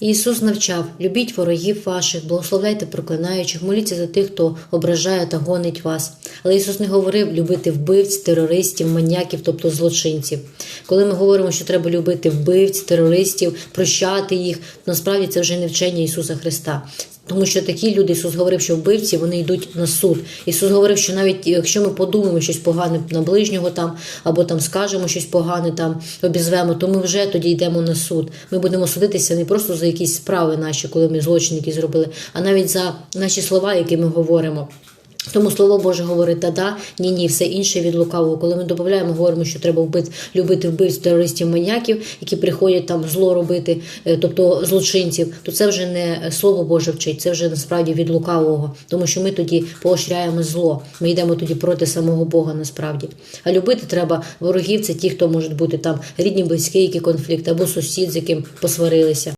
Ісус навчав: любіть ворогів ваших, благословляйте проклинаючих, моліться за тих, хто ображає та гонить вас. Але Ісус не говорив любити вбивць, терористів, маньяків, тобто злочинців. Коли ми говоримо, що треба любити вбивць, терористів, прощати їх, насправді це вже не вчення Ісуса Христа. Тому що такі люди, Ісус говорив, що вбивці вони йдуть на суд. Ісус говорив, що навіть якщо ми подумаємо щось погане на ближнього там, або там скажемо щось погане, там обізвемо, то ми вже тоді йдемо на суд. Ми будемо судитися не просто за якісь справи наші, коли ми злочинники зробили, а навіть за наші слова, які ми говоримо. Тому слово Боже говорить та-да, ні, ні, все інше від лукавого. Коли ми додаємо, говоримо, що треба вбити, любити вбивць терористів, маньяків, які приходять там зло робити, е, тобто злочинців, то це вже не слово Боже вчить, це вже насправді від лукавого, тому що ми тоді поощряємо зло. Ми йдемо тоді проти самого Бога насправді. А любити треба ворогів, це ті, хто можуть бути там рідні, близькі, які конфлікти, або сусід, з яким посварилися.